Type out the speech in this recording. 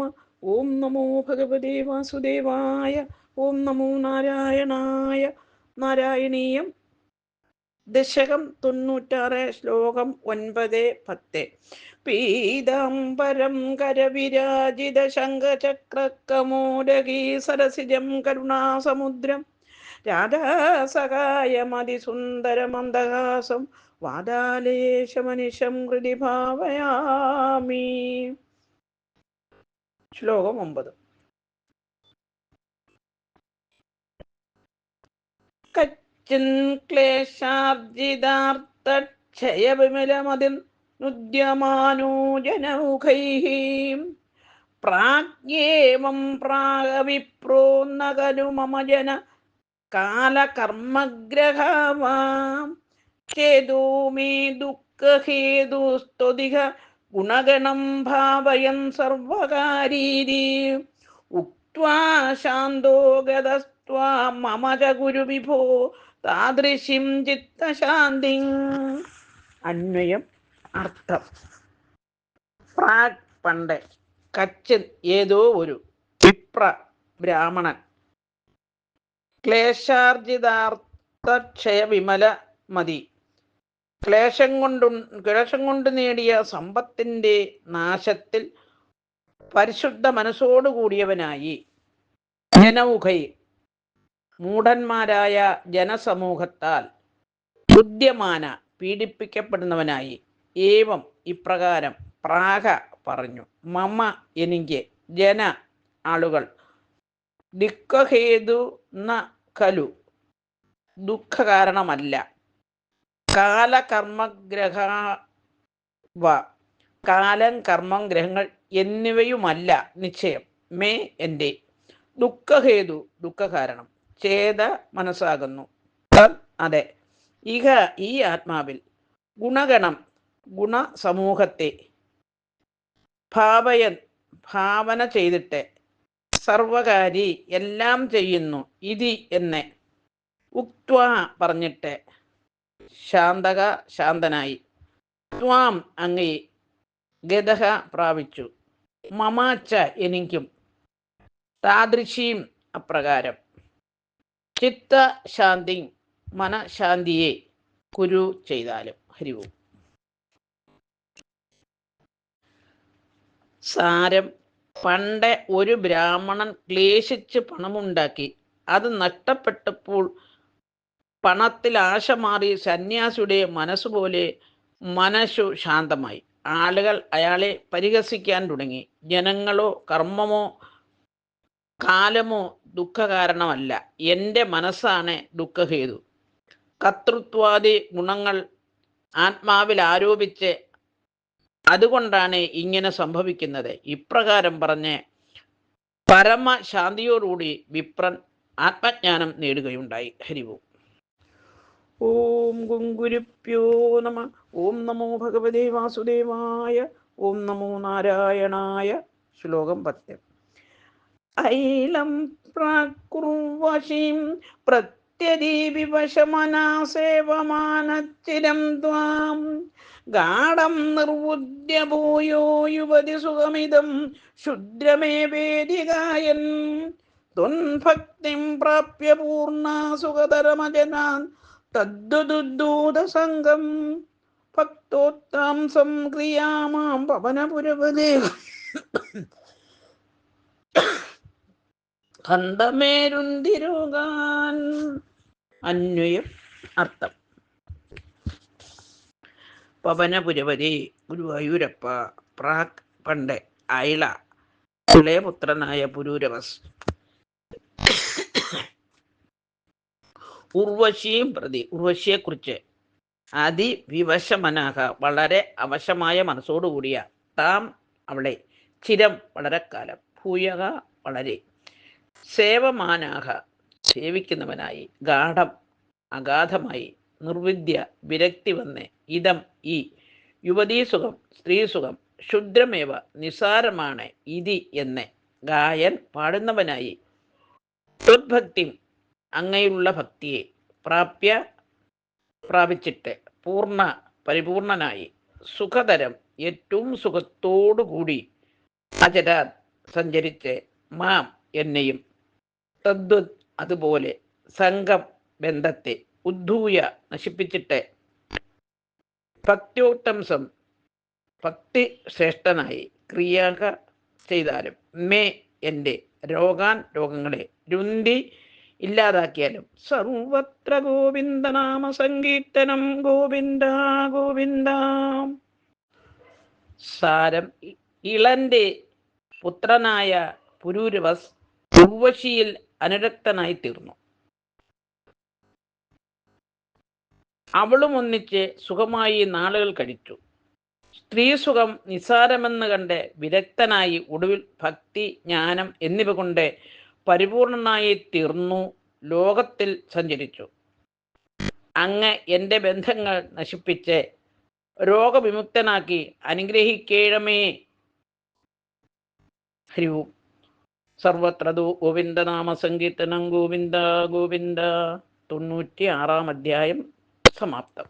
നമ. ഓം നമോ ഭഗവതേ വാസുദേവായ. ഓം നമോ നാരായണായ. നാരായണീയം. ദശകം തൊണ്ണൂറ്റാറ് ശ്ലോകം ഒൻപത് പത്ത്. പീതാംബരം കരവിരാജിത ശംഖചക്രക്കമോദകീ സരസിജം കരുണാസമുദ്രം. രാധാസഹായമതിസുന്ദരമന്ദഹാസം. വാദാലേശമനിശം ഹൃദി ഭാവയാമി. ശ്ലോകം ഒമ്പത്. കച്ചിൻ ക്ലേശാർജിതാർത്ഥക്ഷയവിമലമതിർ നുദ്യമാനോജനൗഖൈः പ്രാഗ്യേവം പ്രാഗവിപ്രോ നകലു മമ ജന കാലകർമ്മഗ്രഹവാം. ചേതോ മേ ദുഃഖഹേതുസ്ത്വതിക ഗുണഗണം ഭാവയൻ സർവകാരീരി ഉക്വാ ശാന്തോ ഗതസ്ത്വാ മമ ച താദൃശിം ചിത്തശാന്തി. അന്വയം അർത്ഥം. പ്രാഗ് പണ്ട് കച്ചൻ ഏതോ ഒരു വിപ്ര ബ്രാഹ്മണൻ. ക്ലേശാർജിതാർത്ഥക്ഷയ വിമല മതി. ക്ലേശം കൊണ്ടു ക്ലേശം കൊണ്ട് നേടിയ സമ്പത്തിന്റെ നാശത്തിൽ പരിശുദ്ധ മനസ്സോടുകൂടിയവനായി. ജനൗഖൈ മൂഢന്മാരായ ജനസമൂഹത്താൽ ബുദ്ധ്യമാന പീഡിപ്പിക്കപ്പെടുന്നവനായി. ഏവം ഇപ്രകാരം പ്രാഹ പറഞ്ഞു. മമ എനിക്ക് ജന ആളുകൾ. ദിക്കഹേതു ന കലു. ദുഃഖ കാരണമല്ല കാലകർമ്മഗ്രഹ വ കാലം കർമ്മം ഗ്രഹങ്ങൾ എന്നിവയുമല്ല നിശ്ചയം. മേ എന്റെ. ദുഃഖഹേതു ദുഃഖകാരണം. ചേത മനസ്സാകുന്നു. അതെ. ഇഹ ഈ ആത്മാവിൽ ഗുണഗണം ഗുണസമൂഹത്തെ ഭാവയൻ ഭാവന ചെയ്തിട്ട് സർവകാരി എല്ലാം ചെയ്യുന്നു ഇതി എന്ന്. ഉക്വ പറഞ്ഞിട്ട് ശാന്തക ശാന്തനായി. ത്വാം അങ്ങേ ഗതഹ പ്രാപിച്ചു. മമാച്ച എനിക്കും. താദൃശീം അപ്രകാരം. ചിത്ത ശാന്തി മനഃശാന്തിയെ കുരു ചെയ്താലും. ഹരിവും സാരം പണ്ട് ഒരു ബ്രാഹ്മണൻ ക്ലേശിച്ച് പണമുണ്ടാക്കി. അത് നഷ്ടപ്പെട്ടപ്പോൾ പണത്തിൽ ആശ മാറി സന്യാസിയുടെ മനസ്സുപോലെ മനസ്സു ശാന്തമായി. ആളുകൾ അയാളെ പരിഹസിക്കാൻ തുടങ്ങി. ജനങ്ങളോ കർമ്മമോ കാലമോ ദുഃഖകാരണമല്ല. എന്റെ മനസ്സാണ് ദുഃഖഹേതു. കർത്തൃത്വാദി ഗുണങ്ങൾ ആത്മാവിൽ ആരോപിച്ച് അതുകൊണ്ടാണ് ഇങ്ങനെ സംഭവിക്കുന്നത്. ഇപ്രകാരം പറഞ്ഞ് പരമശാന്തിയോടുകൂടി വിപ്രൻ ആത്മജ്ഞാനം നേടുകയുണ്ടായി. ഹരിവും ഓം ഗുങ്കുരുപ്യോ നമ. ഓം നമോ ഭഗവതേ വാസുദേവായ. ഓം നമോ നാരായണായ. ശ്ലോകം പത്ത്. ഐലം പ്രാകുർവശീം പ്രത്യദീപിവശമനാസേവമാനച്ചിരം ത്വാം. ഗാഢം നിർവുദ്യ ഭൂയോ യുവതി സുഖമിതം ശുദ്രമേ വേദികായൻ. ത്വൻഭക്തിം പ്രാപ്യ പൂർണ സുഖതരമജനാൻ. തദ്ദുദൂതസംഗം ഭക്തോത്താം സംക്രിയാമാം പവനപുരപദേ കന്തമേരുന്തിരോഗാൻ. അന്വയം അർത്ഥം. പവനപുരപതി ഗുരുവായൂരപ്പ പ്രാക് പണ്ട് അയള ഇളയപുത്രനായ പുരൂരവസ്. ഉർവശിയും പ്രതി ഉർവശിയെക്കുറിച്ച്. അതിവിവശമനാഹ വളരെ അവശമായ മനസ്സോടുകൂടിയ താം അവളെ. ചിരം വളരെ കാലം ഭൂയക വളരെ. സേവമാനാഹ സേവിക്കുന്നവനായി ഗാഠം അഗാധമായി നിർവിദ്യ വിരക്തി വന്ന്. ഇതം ഈ യുവതീസുഖം സ്ത്രീസുഖം ക്ഷുദ്രമേവ നിസാരമാണ് ഇതി എന്ന്. ഗായൻ പാടുന്നവനായി. ത്വദ്ഭക്തി അങ്ങയുള്ള ഭക്തിയെ പ്രാപ്യ പ്രാപിച്ചിട്ട് പൂർണ പരിപൂർണനായി സുഖതരം ഏറ്റവും സുഖത്തോടുകൂടി അജരാ സഞ്ചരിച്ച് മാം എന്നെയും തദ്വത് അതുപോലെ സംഘം ബന്ധത്തെ ഉദ്ധൂയ നശിപ്പിച്ചിട്ട് ഭക്ത്യോട്ടംസം ഭക്തി ശ്രേഷ്ഠനായി ക്രിയാക ചെയ്താലും മേ എന്റെ രോഗാൻ രോഗങ്ങളെ രുന്തി ഇല്ലാതാക്കിയാലും. സർവത്ര ഗോവിന്ദ നാമ സങ്കീർത്തനം ഗോവിന്ദ ഗോവിന്ദ. സാരം ഇളന്റെ പുത്രനായ പുരൂരവസ് ഉർവശിയിൽ അനുരക്തനായി തീർന്നു. അവളും ഒന്നിച്ച് സുഖമായി നാളുകൾ കഴിച്ചു. സ്ത്രീസുഖം നിസാരമെന്ന് കണ്ട് വിരക്തനായി ഒടുവിൽ ഭക്തി ജ്ഞാനം എന്നിവ കൊണ്ട് പരിപൂർണനായി തീർന്നു ലോകത്തിൽ സഞ്ചരിച്ചു. അങ്ങ് എന്റെ ബന്ധങ്ങൾ നശിപ്പിച്ച് രോഗവിമുക്തനാക്കി അനുഗ്രഹിക്കേഴമേ ഹരി ഓം സർവത്ര ഗോവിന്ദ ഗോവിന്ദനാമ സങ്കീർത്തനം ഗോവിന്ദ. ഗോവിന്ദ തൊണ്ണൂറ്റി ആറാം അധ്യായം സമാപ്തം.